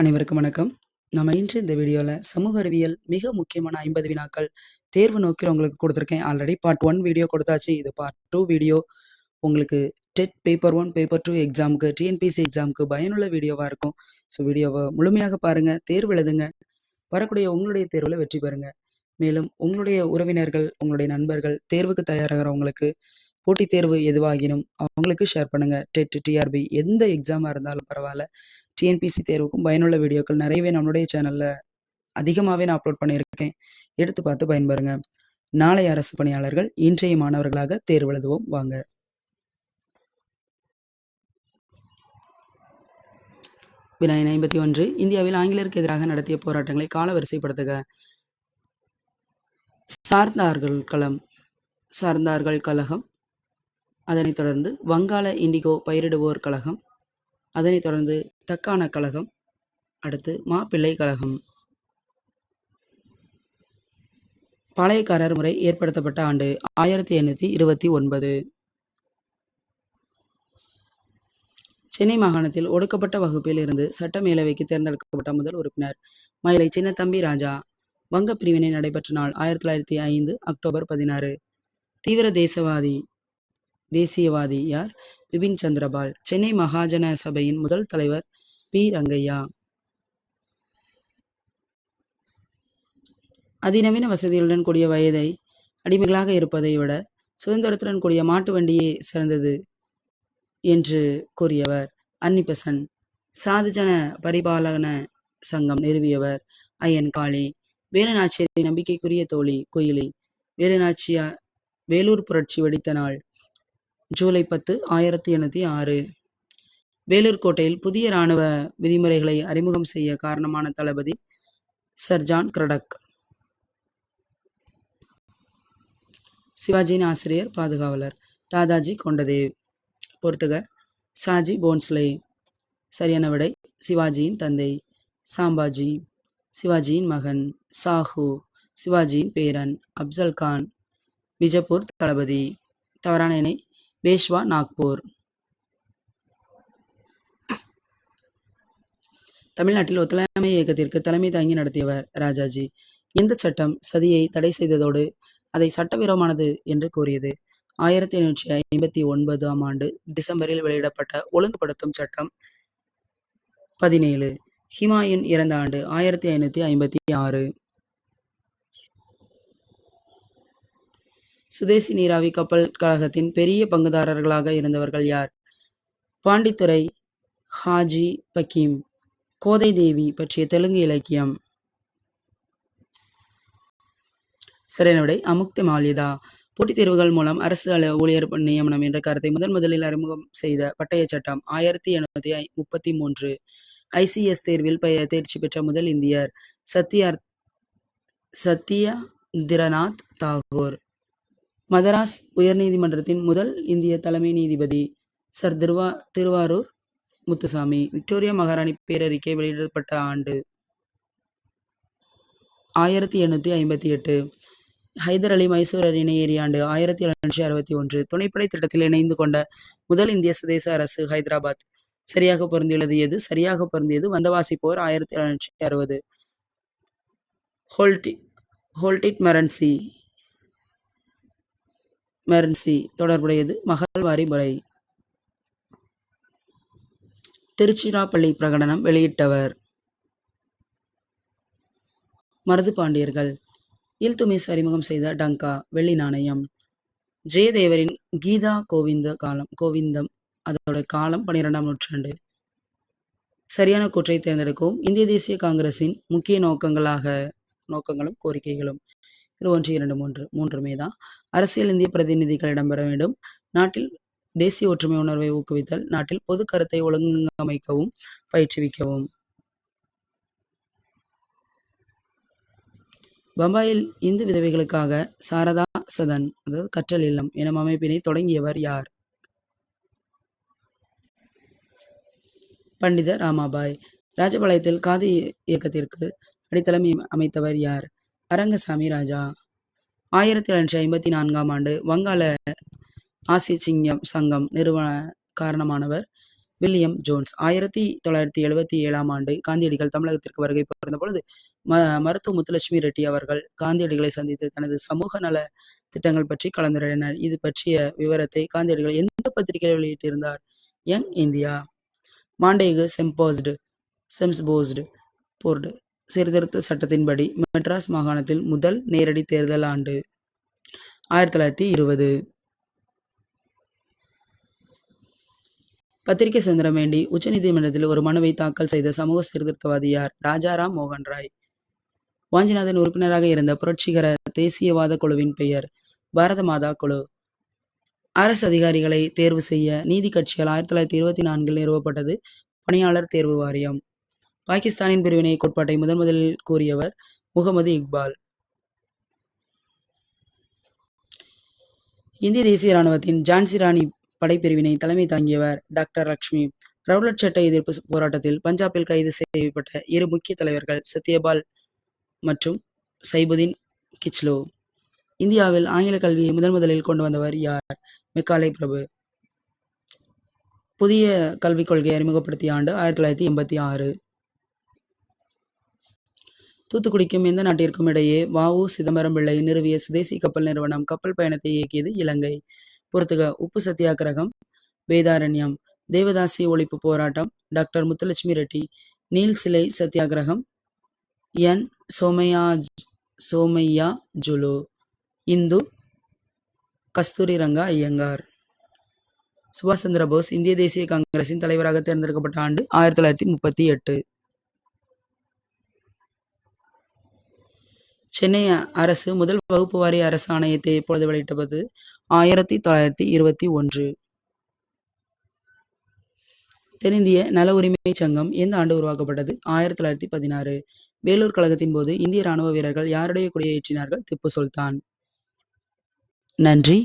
அனைவருக்கும் வணக்கம். நம்ம இன்று இந்த வீடியோவில் சமூக அறிவியல் மிக முக்கியமான ஐம்பது வினாக்கள் தேர்வு நோக்கில் உங்களுக்கு கொடுத்துருக்கேன். ஆல்ரெடி பார்ட் ஒன் வீடியோ கொடுத்தாச்சு. இது பார்ட் டூ வீடியோ உங்களுக்கு TET paper one paper two எக்ஸாமுக்கு டிஎன்பிசி எக்ஸாமுக்கு பயனுள்ள வீடியோவாக இருக்கும். ஸோ வீடியோவை முழுமையாக பாருங்கள் தேர்வு எழுதுங்க. வரக்கூடிய உங்களுடைய தேர்வில் வெற்றி பெறுங்க. மேலும் உங்களுடைய உறவினர்கள் உங்களுடைய நண்பர்கள் தேர்வுக்கு தயாராகிறவங்களுக்கு போட்டித் தேர்வு எதுவாகினும் அவங்களுக்கு ஷேர் பண்ணுங்கள் டெட் டிஆர்பி எந்த எக்ஸாமாக இருந்தாலும் பரவாயில்ல. டிஎன்பிசி தேர்வுக்கும் பயனுள்ள வீடியோக்கள் நிறையவே நம்மளுடைய சேனலில் அதிகமாகவே நான் அப்லோட் பண்ணியிருக்கேன். எடுத்து பார்த்து பயன்பெறுங்க. நாளை அரசு பணியாளர்கள் இன்றைய மாணவர்களாக தேர்வு எழுதுவோம். வாங்க. வினாயின் ஐம்பத்தி ஒன்று இந்தியாவில் ஆங்கிலேயருக்கு எதிராக நடத்திய போராட்டங்களை காலவரிசைப்படுத்துக. சார்ந்தார்கள் களம் சார்ந்தார்கள் கழகம் அதனைத் தொடர்ந்து வங்காள இண்டிகோ பயிரிடுவோர் கழகம் அதனைத் தொடர்ந்து தக்கான கழகம் அடுத்து மாப்பிள்ளை கழகம். பாளையக்காரர் முறை ஏற்படுத்தப்பட்ட ஆண்டு ஆயிரத்தி எண்ணூற்றி இருபத்தி ஒன்பது. சென்னை மாகாணத்தில் ஒடுக்கப்பட்ட வகுப்பில் இருந்து சட்ட மேலவைக்கு தேர்ந்தெடுக்கப்பட்ட முதல் உறுப்பினர் மயிலை சின்னத்தம்பி ராஜா. வங்க பிரிவினை நடைபெற்ற நாள் ஆயிரத்தி தொள்ளாயிரத்தி ஐந்து அக்டோபர் பதினாறு. தீவிர தேசவாதி. தேசியவாதி யார்? பிபின் சந்திரபால். சென்னை மகாஜன சபையின் முதல் தலைவர் பி. ரங்கையா. அதிநவீன வசதிகளுடன் கூடிய வயதை அடிமைகளாக இருப்பதை விட சுதந்திரத்துடன் கூடிய மாட்டு வண்டியே சிறந்தது என்று கூறியவர் அன்னிபெசன். சாதுஜன பரிபாலன சங்கம் நிறுவியவர் ஐயன் காளி. வேலுநாச்சியரின் நம்பிக்கைக்குரிய தோழி குயிலி. வேலுநாச்சியா வேலூர் புரட்சி வெடித்த நாள். ஜூலை பத்து ஆயிரத்தி எண்ணூற்றி ஆறு. வேலூர் கோட்டையில் புதிய இராணுவ விதிமுறைகளை அறிமுகம் செய்ய காரணமான தளபதி சர் ஜான் கிரடக். சிவாஜியின் ஆசிரியர் பாதுகாவலர் தாதாஜி கொண்டதேவ். பொறுத்துக சாஜி போன்ஸ்லே. சரியான விடை சிவாஜியின் தந்தை சாம்பாஜி. சிவாஜியின் மகன் சாஹு. சிவாஜியின் பேரன் அப்சல் கான் பிஜப்பூர் தளபதி. தவறான இணை பேஷ்வா நாக்பூர். தமிழ்நாட்டில் ஒத்துழையாமை இயக்கத்திற்கு தலைமை தாங்கி நடத்தியவர் ராஜாஜி. இந்த சட்டம் சதியை தடை செய்ததோடு அதை சட்டவிரோதமானது என்று கூறியது. ஆயிரத்தி எண்ணூற்றி ஐம்பத்தி ஒன்பதாம் ஆண்டு டிசம்பரில் வெளியிடப்பட்ட ஒழுங்குபடுத்தும் சட்டம் பதினேழு. ஹிமாயூன் இறந்த ஆண்டு ஆயிரத்தி ஐநூற்றி ஐம்பத்தி ஆறு. சுதேசி நீராவி கப்பல் கழகத்தின் பெரிய பங்குதாரர்களாக இருந்தவர்கள் யார்? பாண்டித்துறை ஹாஜி பக்கீம் கோதை தேவி பற்றிய தெலுங்கு இலக்கியம். சரியான அமுக்த அமுக்தி போட்டித் தேர்வுகள் மூலம் அரசு அல ஊழியர் நியமனம் என்ற கருத்தை முதன் முதலில் அறிமுகம் செய்த பட்டய சட்டம் ஆயிரத்தி எண்ணூத்தி முப்பத்தி மூன்று. ஐசிஎஸ் தேர்வில் பெயர் தேர்ச்சி பெற்ற முதல் இந்தியர் சத்யார் சத்யந்திரநாத் தாகூர். மதராஸ் உயர்நீதிமன்றத்தின் முதல் இந்திய தலைமை நீதிபதி சர் திருவா திருவாரூர் முத்துசாமி விக்டோரியா மகாராணி பேரறிக்கை வெளியிடப்பட்ட ஆண்டு ஆயிரத்தி எண்ணூற்றி ஐம்பத்தி எட்டு. ஹைதர் அலி மைசூர் அணி ஏறிய ஆண்டு ஆயிரத்தி எழுநூற்றி அறுபத்தி ஒன்று துணைப்படை திட்டத்தில் இணைந்து கொண்ட முதல் இந்திய சுதேச அரசு ஹைதராபாத். சரியாக பொருந்தியுள்ளது எது? சரியாக பொருந்தியது வந்தவாசி போர் ஆயிரத்தி எழுநூற்றி அறுபது. ஹோல்டி ஹோல்டிட் மரன்சி மெர்ன்சி தொடர்புடையது மகள்வாரி முறை திருச்சிராப்பள்ளி பிரகடனம் வெளியிட்டவர். மருது பாண்டியர்கள். இல்துமிஸ் அறிமுகம் செய்த டங்கா வெள்ளி நாணயம். ஜெயதேவரின் கீதா கோவிந்த காலம் கோவிந்தம். அதோட காலம் பன்னிரெண்டாம் நூற்றாண்டு. சரியான கூற்றை தேர்ந்தெடுக்கவும் இந்திய தேசிய காங்கிரசின் முக்கிய நோக்கங்களாக நோக்கங்களும் கோரிக்கைகளும். இது ஒன்று இரண்டு மூன்று மூன்றுமே தான். அரசியல் இந்திய பிரதிநிதிகள் இடம்பெற வேண்டும். நாட்டில் தேசிய ஒற்றுமை உணர்வை ஊக்குவித்தல் நாட்டில் பொது கருத்தை ஒழுங்கமைக்கவும் பயிற்றுவிக்கவும். பம்பாயில் இந்து விதவைகளுக்காக சாரதா சதன் அதாவது கற்றல் இல்லம் எனும் அமைப்பினை தொடங்கியவர் யார்? பண்டித ராமாபாய். ராஜபாளையத்தில் காதி இயக்கத்திற்கு அடித்தளம் அமைத்தவர் யார்? அரங்கசாமி ராஜா. ஆயிரத்தி எழுநூற்றி ஐம்பத்தி நான்காம் ஆண்டு வங்காள ஆசிய சிங்கம் சங்கம் நிறுவன காரணமானவர் வில்லியம் ஜோன்ஸ். ஆயிரத்தி தொள்ளாயிரத்தி எழுபத்தி ஏழாம் ஆண்டு காந்தியடிகள் தமிழகத்திற்கு வருகை புரிந்த பொழுது ம மருத்துவ முத்துலட்சுமி ரெட்டி அவர்கள் காந்தியடிகளை சந்தித்து தனது சமூக நல திட்டங்கள் பற்றி கலந்துரையினர் இது பற்றிய விவரத்தை காந்தியடிகள் எந்த பத்திரிகையில் வெளியிட்டிருந்தார்? Young India. Montagu Chelmsford Chelmsford. சீர்திருத்த சட்டத்தின்படி மெட்ராஸ் மாகாணத்தில் முதல் நேரடி தேர்தல் ஆண்டு. ஆயிரத்தி தொள்ளாயிரத்தி இருபது. பத்திரிகை சுதந்திரம் வேண்டி உச்சநீதிமன்றத்தில் ஒரு மனுவை தாக்கல் செய்த சமூக சீர்திருத்தவாதி யார்? ராஜாராம் மோகன் ராய். வாஞ்சிநாதன் உறுப்பினராக இருந்த புரட்சிகர தேசியவாத குழுவின் பெயர் பாரத மாதா குழு. அரசு அதிகாரிகளை தேர்வு செய்ய நீதி கட்சியால் ஆயிரத்தி தொள்ளாயிரத்தி இருபத்தி நான்கில் நிறுவப்பட்டது பணியாளர் தேர்வு வாரியம். பாகிஸ்தானின் பிரிவினை கோட்பாட்டை முதன் முதலில் கூறியவர் முகமது இக்பால். இந்திய தேசிய இராணுவத்தின் ஜான்சி ராணி படைப்பிரிவினை தலைமை தாங்கியவர் டாக்டர் லக்ஷ்மி. ரவுலட் சட்ட எதிர்ப்பு போராட்டத்தில் பஞ்சாபில் கைது செய்யப்பட்ட இரு முக்கிய தலைவர்கள் சத்யபால் மற்றும் சைபுதீன் கிச்லோ. இந்தியாவில் ஆங்கில கல்வியை முதன் முதலில் கொண்டு வந்தவர் யார்? மெக்காலை பிரபு. புதிய கல்விக் கொள்கையை அறிமுகப்படுத்திய ஆண்டு ஆயிரத்தி தொள்ளாயிரத்தி எண்பத்தி ஆறு. தூத்துக்குடிக்கும் எந்த நாட்டிற்கும் இடையே வஉ சிதம்பரம் பிள்ளை நிறுவிய சுதேசி கப்பல் நிறுவனம் கப்பல் பயணத்தை இயக்கியது இலங்கை. பொறுத்துக உப்பு சத்தியாகிரகம் வேதாரண்யம் தேவதாசி ஒழிப்பு போராட்டம் டாக்டர் முத்துலட்சுமி ரெட்டி நீல் சிலை சத்தியாகிரகம் என். சோமையா சோமையா ஜுலு இந்து கஸ்தூரி ரங்கா ஐயங்கார். சுபாஷ் சந்திர போஸ் இந்திய தேசிய காங்கிரசின் தலைவராக தேர்ந்தெடுக்கப்பட்ட ஆண்டு ஆயிரத்தி தொள்ளாயிரத்தி முப்பத்தி எட்டு. சென்னை அரசு முதல் வகுப்பு வாரிய அரசு ஆணையத்தை எப்பொழுது வெளியிட்டது ஆயிரத்தி தொள்ளாயிரத்தி இருபத்தி ஒன்று. தென்னிந்திய நல உரிமை சங்கம் எந்த ஆண்டு உருவாக்கப்பட்டது? ஆயிரத்தி தொள்ளாயிரத்தி பதினாறு. வேலூர் கழகத்தின் போது இந்திய ராணுவ வீரர்கள் யாருடைய கொடியை ஏற்றினார்கள்? திப்பு சுல்தான். நன்றி.